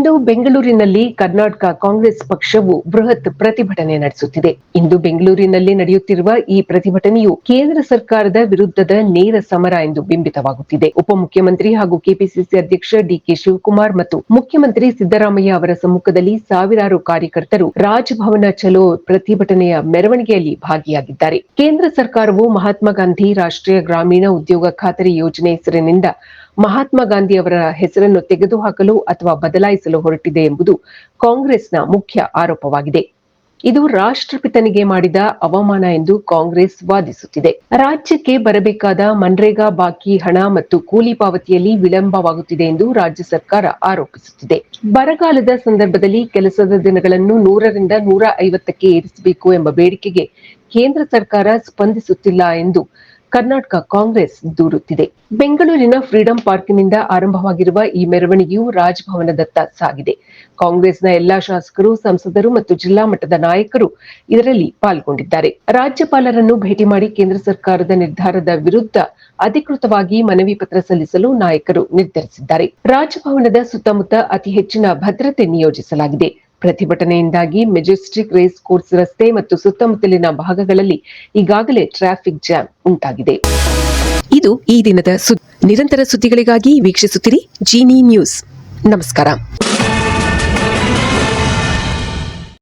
ಇಂದು ಬೆಂಗಳೂರಿನಲ್ಲಿ ಕರ್ನಾಟಕ ಕಾಂಗ್ರೆಸ್ ಪಕ್ಷವು ಬೃಹತ್ ಪ್ರತಿಭಟನೆ ನಡೆಸುತ್ತಿದೆ. ಇಂದು ಬೆಂಗಳೂರಿನಲ್ಲಿ ನಡೆಯುತ್ತಿರುವ ಈ ಪ್ರತಿಭಟನೆಯು ಕೇಂದ್ರ ಸರ್ಕಾರದ ವಿರುದ್ಧದ ನೇರ ಸಮರ ಎಂದು ಬಿಂಬಿತವಾಗುತ್ತಿದೆ. ಉಪಮುಖ್ಯಮಂತ್ರಿ ಹಾಗೂ ಕೆಪಿಸಿಸಿ ಅಧ್ಯಕ್ಷ ಡಿಕೆ ಶಿವಕುಮಾರ್ ಮತ್ತು ಮುಖ್ಯಮಂತ್ರಿ ಸಿದ್ದರಾಮಯ್ಯ ಅವರ ಸಮ್ಮುಖದಲ್ಲಿ ಸಾವಿರಾರು ಕಾರ್ಯಕರ್ತರು ರಾಜಭವನ ಚಲೋ ಪ್ರತಿಭಟನೆಯ ಮೆರವಣಿಗೆಯಲ್ಲಿ ಭಾಗಿಯಾಗಿದ್ದಾರೆ. ಕೇಂದ್ರ ಸರ್ಕಾರವು ಮಹಾತ್ಮ ಗಾಂಧಿ ರಾಷ್ಟ್ರೀಯ ಗ್ರಾಮೀಣ ಉದ್ಯೋಗ ಖಾತರಿ ಯೋಜನೆ ಹೆಸರಿನಿಂದ ಮಹಾತ್ಮ ಗಾಂಧಿ ಅವರ ಹೆಸರನ್ನು ತೆಗೆದುಹಾಕಲು ಅಥವಾ ಬದಲಾಯಿಸಲು ಹೊರಟಿದೆ ಎಂಬುದು ಕಾಂಗ್ರೆಸ್ನ ಮುಖ್ಯ ಆರೋಪವಾಗಿದೆ. ಇದು ರಾಷ್ಟ್ರಪಿತನಿಗೆ ಮಾಡಿದ ಅವಮಾನ ಎಂದು ಕಾಂಗ್ರೆಸ್ ವಾದಿಸುತ್ತಿದೆ. ರಾಜ್ಯಕ್ಕೆ ಬರಬೇಕಾದ ಮನ್ರೇಗಾ ಬಾಕಿ ಹಣ ಮತ್ತು ಕೂಲಿ ಪಾವತಿಯಲ್ಲಿ ವಿಳಂಬವಾಗುತ್ತಿದೆ ಎಂದು ರಾಜ್ಯ ಸರ್ಕಾರ ಆರೋಪಿಸುತ್ತಿದೆ. ಬರಗಾಲದ ಸಂದರ್ಭದಲ್ಲಿ ಕೆಲಸದ ದಿನಗಳನ್ನು ನೂರರಿಂದ ನೂರ ಐವತ್ತಕ್ಕೆ ಏರಿಸಬೇಕು ಎಂಬ ಬೇಡಿಕೆಗೆ ಕೇಂದ್ರ ಸರ್ಕಾರ ಸ್ಪಂದಿಸುತ್ತಿಲ್ಲ ಎಂದು ಕರ್ನಾಟಕ ಕಾಂಗ್ರೆಸ್ ದೂರುತ್ತಿದೆ. ಬೆಂಗಳೂರಿನ ಫ್ರೀಡಂ ಪಾರ್ಕ್ನಿಂದ ಆರಂಭವಾಗಿರುವ ಈ ಮೆರವಣಿಗೆಯು ರಾಜಭವನದತ್ತ ಸಾಗಿದೆ. ಕಾಂಗ್ರೆಸ್ನ ಎಲ್ಲಾ ಶಾಸಕರು, ಸಂಸದರು ಮತ್ತು ಜಿಲ್ಲಾ ಮಟ್ಟದ ನಾಯಕರು ಇದರಲ್ಲಿ ಪಾಲ್ಗೊಂಡಿದ್ದಾರೆ. ರಾಜ್ಯಪಾಲರನ್ನು ಭೇಟಿ ಮಾಡಿ ಕೇಂದ್ರ ಸರ್ಕಾರದ ನಿರ್ಧಾರದ ವಿರುದ್ಧ ಅಧಿಕೃತವಾಗಿ ಮನವಿ ಪತ್ರ ಸಲ್ಲಿಸಲು ನಾಯಕರು ನಿರ್ಧರಿಸಿದ್ದಾರೆ. ರಾಜಭವನದ ಸುತ್ತಮುತ್ತ ಅತಿ ಹೆಚ್ಚಿನ ಭದ್ರತೆ ನಿಯೋಜಿಸಲಾಗಿದೆ. ಪ್ರತಿಭಟನೆಯಿಂದಾಗಿ ಮೆಜೆಸ್ಟಿಕ್ ರೇಸ್ ಕೋರ್ಸ್ ರಸ್ತೆ ಮತ್ತು ಸುತ್ತಮುತ್ತಲಿನ ಭಾಗಗಳಲ್ಲಿ ಈಗಾಗಲೇ ಟ್ರಾಫಿಕ್ ಜಾಮ್ ಉಂಟಾಗಿದೆ. ಇದು ಈ ದಿನದ ನಿರಂತರ ಸುದ್ದಿಗಳಿಗಾಗಿ ವೀಕ್ಷಿಸುತ್ತಿರಿ ಜೀನಿ ನ್ಯೂಸ್. ನಮಸ್ಕಾರ.